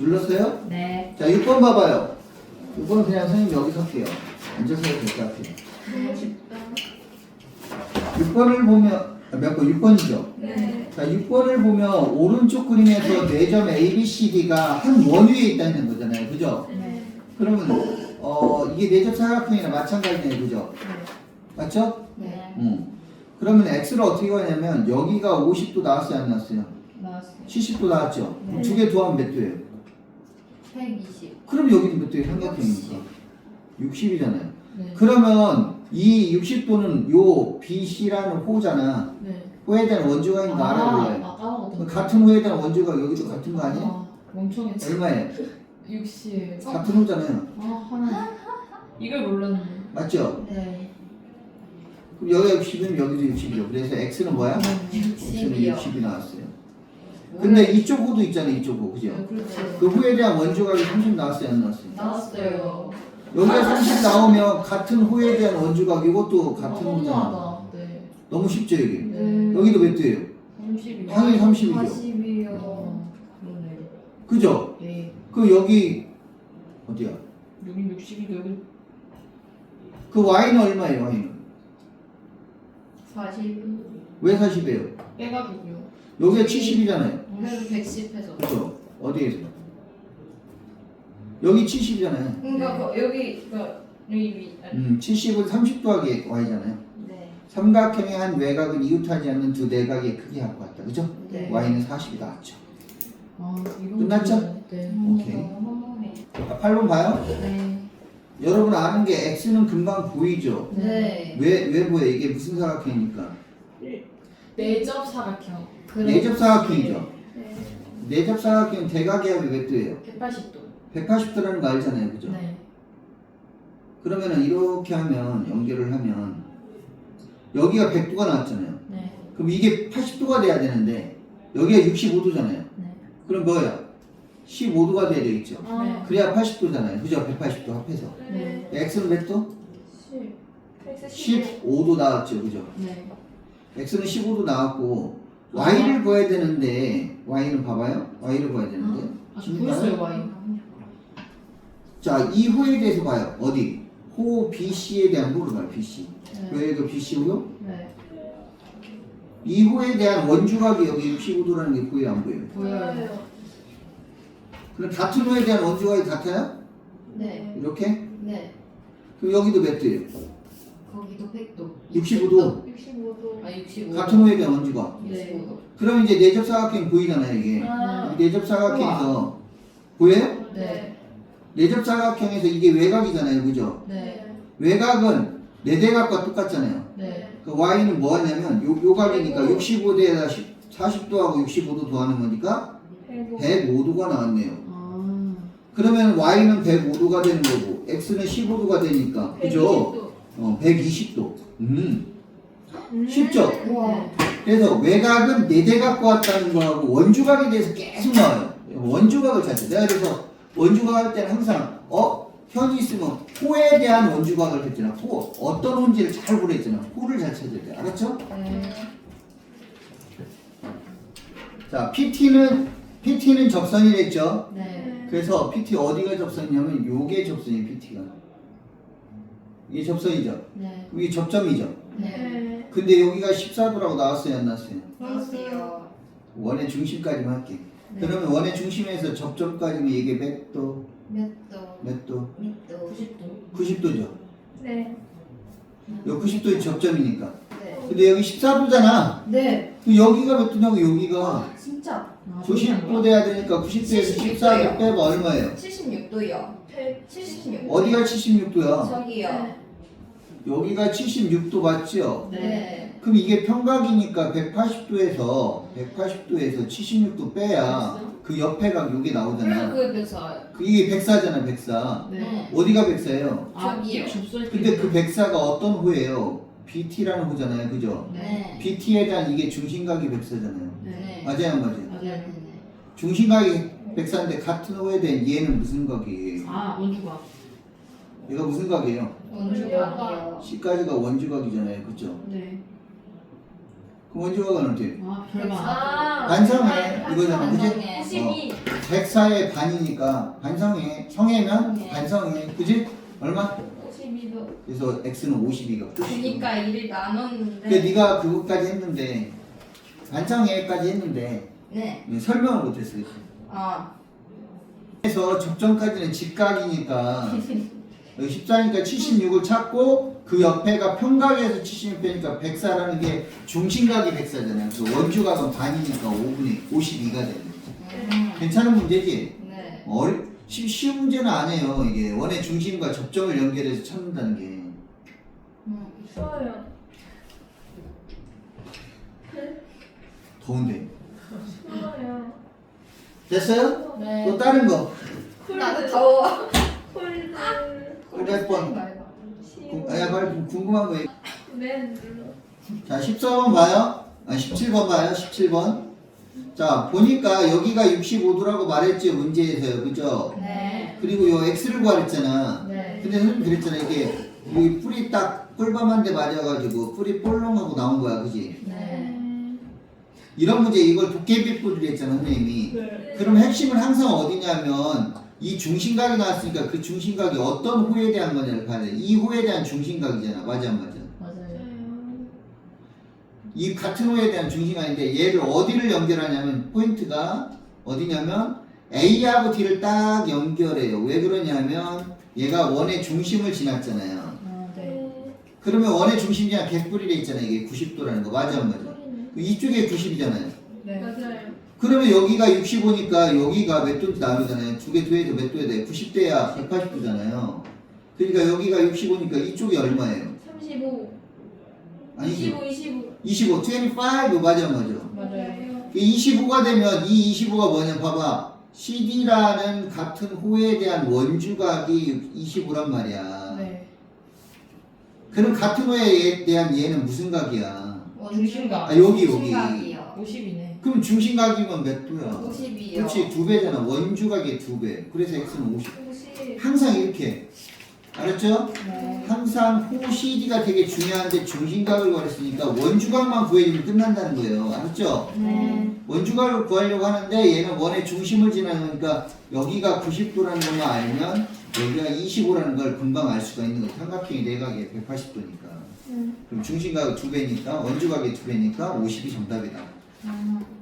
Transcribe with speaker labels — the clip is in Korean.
Speaker 1: 눌렀어요?
Speaker 2: 네.
Speaker 1: 자, 6번 봐봐요. 6번은 그냥 선생님 여기서 할게요. 앉아서 해도 될 것 같아요. 6번을 보면, 아, 몇 번? 6번이죠?
Speaker 3: 네.
Speaker 1: 자, 6번을 보면 오른쪽 그림에서 4점 A, B, C, D가 한 원 위에 있다는 거잖아요. 그죠?
Speaker 3: 네.
Speaker 1: 그러면, 어, 이게 4점 사각형이나 마찬가지네요. 그죠? 맞죠?
Speaker 2: 네.
Speaker 1: 응. 그러면 X를 어떻게 구하냐면 여기가 50도 나왔어요? 안 나왔어요?
Speaker 2: 나왔어요.
Speaker 1: 70도 나왔죠?
Speaker 2: 네.
Speaker 1: 두개 더하면 몇 도예요?
Speaker 2: 120.
Speaker 1: 그럼 여기는 몇 도예요? 삼각형이니까. 60 이잖아요.
Speaker 2: 네.
Speaker 1: 그러면 이 60도는 요 BC라는 호잖아.
Speaker 2: 네.
Speaker 1: 호에 대한 원주가 있는 거 돼요.
Speaker 2: 아, 까먹었다.
Speaker 1: 그럼 같은 호에 대한 원주가 여기도 같은 거 아니에요?
Speaker 2: 아, 멍청했지.
Speaker 1: 얼마예요?
Speaker 2: 60.
Speaker 1: 같은 호잖아요.
Speaker 2: 아, 하나. 이걸 몰랐네.
Speaker 1: 맞죠?
Speaker 2: 네.
Speaker 1: 그럼 여기가 60이면 여기도 60이죠. 그래서 X는 뭐야? X는
Speaker 2: 60이요.
Speaker 1: 60이 나왔어요. 근데 이쪽 호도 있잖아요. 이쪽 호. 그죠?
Speaker 2: 네, 그렇죠.
Speaker 1: 그 호에 대한 원주각이 30 나왔어요? 안 나왔어요?
Speaker 2: 나왔어요.
Speaker 1: 여기가 30 나오면 같은 호에 대한 원주각 이것도 같은
Speaker 2: 아,
Speaker 1: 호잖아.
Speaker 2: 너무하다. 네.
Speaker 1: 너무 쉽죠 여기?
Speaker 2: 네.
Speaker 1: 여기도 몇 도예요?
Speaker 2: 30이요.
Speaker 1: 당연히 30이죠.
Speaker 3: 40이요.
Speaker 2: 어, 그러네.
Speaker 1: 그죠?
Speaker 2: 예.
Speaker 1: 그 여기 어디야?
Speaker 2: 여기 60이고 여기
Speaker 1: 그 Y는 얼마예요 Y는?
Speaker 2: 40.
Speaker 1: 왜 40이에요?
Speaker 2: 빼가지고요.
Speaker 1: 여기가 70이잖아요.
Speaker 2: 그래서 110해서.
Speaker 1: 그죠? 어디에서? 여기 70이잖아요.
Speaker 2: 그러니까 그 여기 그 여기 위. 아니,
Speaker 1: 음, 70은 30 더하기 Y잖아요.
Speaker 2: 네.
Speaker 1: 삼각형의 한 외곽은 이웃하지 않는 두 내각의 크기 갖고 왔다. 그죠?
Speaker 2: 네.
Speaker 1: Y는 40이 나왔죠.
Speaker 2: 아, 이거
Speaker 1: 끝났죠?
Speaker 2: 네.
Speaker 1: 오케이.
Speaker 3: 너무해.
Speaker 1: 자, 8번 봐요.
Speaker 2: 네.
Speaker 1: 여러분 아는 게 X는 금방 보이죠?
Speaker 3: 네.
Speaker 1: 왜, 왜 보여? 이게 무슨 사각형이니까?
Speaker 2: 내접 사각형.
Speaker 1: 내접 사각형이죠?
Speaker 3: 네.
Speaker 1: 내접 사각형 대각의 합이 몇 도예요?
Speaker 2: 180도.
Speaker 1: 180도라는 거 알잖아요. 그죠?
Speaker 2: 네.
Speaker 1: 그러면은 이렇게 하면 연결을 하면 여기가 100도가 나왔잖아요.
Speaker 2: 네.
Speaker 1: 그럼 이게 80도가 돼야 되는데 여기가 65도잖아요.
Speaker 2: 네.
Speaker 1: 그럼 뭐야? 15도가 돼야 되겠죠.
Speaker 2: 네.
Speaker 1: 그래야 80도잖아요. 그죠? 180도 합해서.
Speaker 2: 네.
Speaker 1: X는 몇 도?
Speaker 3: 10.
Speaker 1: 15도 나왔죠. 그죠?
Speaker 2: 네.
Speaker 1: X는 15도 나왔고 Y를 구해야 되는데 Y는 봐봐요. Y를 구해야 되는데.
Speaker 2: 아, 저 보였어요, Y.
Speaker 1: 자, 이 호에 대해서 봐요. 어디? 호 BC에 대한 호를 봐요. BC.
Speaker 2: 네.
Speaker 1: 왜 이거 BC고요?
Speaker 2: 네.
Speaker 1: 이 호에 대한 원주각이 여기 65도라는 게 보여요, 안 보여요?
Speaker 2: 보여요.
Speaker 1: 그럼 같은 호에 대한 원주각이 같아요?
Speaker 2: 네.
Speaker 1: 이렇게?
Speaker 2: 네.
Speaker 1: 그럼 여기도 몇 도예요?
Speaker 2: 거기도 100도.
Speaker 1: 65도.
Speaker 3: 65도.
Speaker 2: 아, 65.
Speaker 1: 같은 호에 대한 원주각.
Speaker 2: 네.
Speaker 1: 그럼 이제 내접 사각형 보이잖아요, 이게.
Speaker 3: 아.
Speaker 1: 이 내접 사각형에서 보여요?
Speaker 2: 네.
Speaker 1: 내접 사각형에서 이게 외곽이잖아요, 그죠?
Speaker 2: 네.
Speaker 1: 외곽은 내대각과 똑같잖아요.
Speaker 2: 네.
Speaker 1: 그 y는 뭐 하냐면 요, 요 각이니까 65대에다 40도하고 65도 더하는 거니까
Speaker 3: 105.
Speaker 1: 105도가 나왔네요.
Speaker 2: 아.
Speaker 1: 그러면 y는 105도가 되는 거고 x는 15도가 되니까 그죠? 어, 120도. 음. 쉽죠? 그래서 외곽은 내대각과 같다는 거하고 원주각에 대해서 계속 나와요. 원주각을 찾죠. 내가 그래서 원주각 할 때는 항상 어 현이 있으면 호에 대한 원주각을 했잖아. 호 어떤 호인지를 잘 보랬잖아. 호를 잘 찾아야 돼. 알았죠?
Speaker 2: 네.
Speaker 1: 자, PT는 PT는 접선이랬죠.
Speaker 2: 네.
Speaker 1: 그래서 PT 어디가 접선이냐면 요게 접선이에요. PT가 이게 접선이죠.
Speaker 2: 네.
Speaker 1: 이게 접점이죠.
Speaker 2: 네.
Speaker 3: 네.
Speaker 1: 근데 여기가 14도라고 나왔어요, 안 나왔어요?
Speaker 3: 나왔어요.
Speaker 1: 원의 중심까지만 할게.
Speaker 2: 네.
Speaker 1: 그러면 원의 중심에서 접점까지면 이게 몇 도?
Speaker 2: 몇 도?
Speaker 1: 몇 도?
Speaker 2: 몇 도? 90도.
Speaker 1: 90도죠.
Speaker 3: 네.
Speaker 1: 요 90도의 접점이니까.
Speaker 2: 네.
Speaker 1: 근데 여기 14도잖아.
Speaker 2: 네.
Speaker 1: 그 여기가 몇 도냐고 여기가
Speaker 3: 진짜.
Speaker 2: 아,
Speaker 1: 90도 돼야 되니까 90도에서 14도 빼면 얼마예요?
Speaker 4: 76도요.
Speaker 3: 100.
Speaker 4: 76.
Speaker 1: 어디가 76도야?
Speaker 4: 저기요.
Speaker 1: 여기가 76도 맞죠?
Speaker 2: 네.
Speaker 1: 그럼 이게 평각이니까 180도에서 180도에서 76도 빼야 그 옆에 각
Speaker 2: 그래서
Speaker 1: 나오잖아.
Speaker 2: 그 백사.
Speaker 1: 그 이게 104잖아, 104.
Speaker 2: 네.
Speaker 1: 어디가 104예요?
Speaker 2: 아,
Speaker 4: 저기요.
Speaker 2: 좁쌀
Speaker 1: 근데 그 104가 어떤 호예요? BT라는 호잖아요. 그죠?
Speaker 2: 네.
Speaker 1: BT에 대한 이게 중심각이 104잖아요.
Speaker 2: 네.
Speaker 1: 맞아요, 안 맞아요?
Speaker 2: 맞아요.
Speaker 1: 중심각이 104인데 같은 호에 대한 얘는 무슨 각이에요?
Speaker 2: 아, 원주가.
Speaker 1: 얘가 무슨 각이에요?
Speaker 4: 원주각이요.
Speaker 1: C까지가 원주각이잖아요. 그죠?
Speaker 2: 네.
Speaker 1: 그럼 원주각은 어떻게?
Speaker 3: 아.
Speaker 1: 반성해 이거잖아 그지?
Speaker 2: 반성해.
Speaker 3: 92.
Speaker 1: 104의 반이니까 반성해 성해면
Speaker 2: 성해.
Speaker 1: 반성해 그지? 얼마?
Speaker 3: 52도.
Speaker 1: 그래서 x는 52가
Speaker 2: 그러니까 일을 나눴는데.
Speaker 1: 근데 네가 그것까지 했는데 반성해까지 했는데
Speaker 2: 네.
Speaker 1: 설명을 못했어 그치?
Speaker 2: 아.
Speaker 1: 그래서 접점까지는 직각이니까 여기 14니까 76을 찾고 그 옆에가 평각에서 76 빼니까 104라는 게 중심각이 104잖아요. 그래서 원주각은 반이니까 5분의 52가 되는 거죠.
Speaker 2: 음.
Speaker 1: 괜찮은 문제지?
Speaker 2: 네.
Speaker 1: 어리, 쉬- 쉬운 문제는 아니에요. 이게 원의 중심과 접점을 연결해서 찾는다는 게.
Speaker 2: 음.
Speaker 3: 쉬워요.
Speaker 1: 더운데.
Speaker 3: 쉬워요.
Speaker 1: 됐어요?
Speaker 2: 네.
Speaker 1: 또 다른 거.
Speaker 2: 나도 더워.
Speaker 3: 콜드.
Speaker 1: 몇 번? 궁- 야, 빨리 궁금한 거. 얘기-
Speaker 3: 네, 눌러.
Speaker 1: 자, 14번 봐요. 아, 17번 봐요. 17번. 자, 보니까 여기가 65도라고 말했죠. 문제에서요. 그죠?
Speaker 2: 네.
Speaker 1: 그리고 요 x를 구하랬잖아.
Speaker 2: 네.
Speaker 1: 근데 선생님 그랬잖아. 이게 여기 뿔이 딱 뿔밤한데 맞아가지고 뿔이 볼렁하고 나온 거야. 그지?
Speaker 2: 네.
Speaker 1: 이런 문제 이걸 도깨비 뿔이 했잖아. 선생님이.
Speaker 3: 네.
Speaker 1: 그럼 핵심은 항상 어디냐면 이 중심각이 나왔으니까 그 중심각이 어떤 호에 대한 거냐를 봐야 돼. 이 호에 대한 중심각이잖아. 맞아 안 맞아?
Speaker 2: 맞아요.
Speaker 1: 이 같은 호에 대한 중심각인데 얘를 어디를 연결하냐면 포인트가 어디냐면 A하고 D를 딱 연결해요. 왜 그러냐면 얘가 원의 중심을 지났잖아요.
Speaker 2: 아, 네.
Speaker 1: 그러면 원의 중심이 그냥 개뿔이래 있잖아요. 이게 90도라는 거 맞아 안 맞아? 이쪽에 90이잖아요.
Speaker 2: 네.
Speaker 3: 맞아요.
Speaker 1: 그러면 여기가 65니까 여기가 몇 도인지 나오잖아요. 두 개 더해도 몇 도야 돼? 90대야 180도잖아요. 그러니까 여기가 65니까 이쪽이 얼마예요?
Speaker 3: 35.
Speaker 1: 아니지.
Speaker 3: 25, 25.
Speaker 1: 25, 25 맞아 안 맞아?
Speaker 2: 맞아요.
Speaker 1: 25가 되면 이 25가 뭐냐 봐봐 CD라는 같은 호에 대한 원주각이 25란 말이야
Speaker 2: 네.
Speaker 1: 그럼 같은 호에 대한 얘는 무슨 각이야
Speaker 2: 중심각.
Speaker 1: 아 여기 여기
Speaker 2: 중심각이요.
Speaker 4: 50이네.
Speaker 1: 그럼 중심 각이면 몇 도야
Speaker 2: 52요.
Speaker 1: 그렇지 두 배잖아 원주각의 두배 그래서 x는 50
Speaker 3: 50.
Speaker 1: 항상 이렇게 알았죠?
Speaker 2: 네.
Speaker 1: 항상 호 CD가 되게 중요한데 중심각을 구했으니까 원주각만 구해주면 끝난다는 거예요 알았죠?
Speaker 2: 네.
Speaker 1: 원주각을 구하려고 하는데 얘는 원의 중심을 지나니까 여기가 90도라는 것만 알면 여기가 25라는 걸 금방 알 수가 있는 거예요. 삼각형이 내각이 180도니까.
Speaker 3: 음.
Speaker 1: 그럼 중심각이 두 배니까 원주각이 두 배니까 50이 정답이다.
Speaker 2: 음.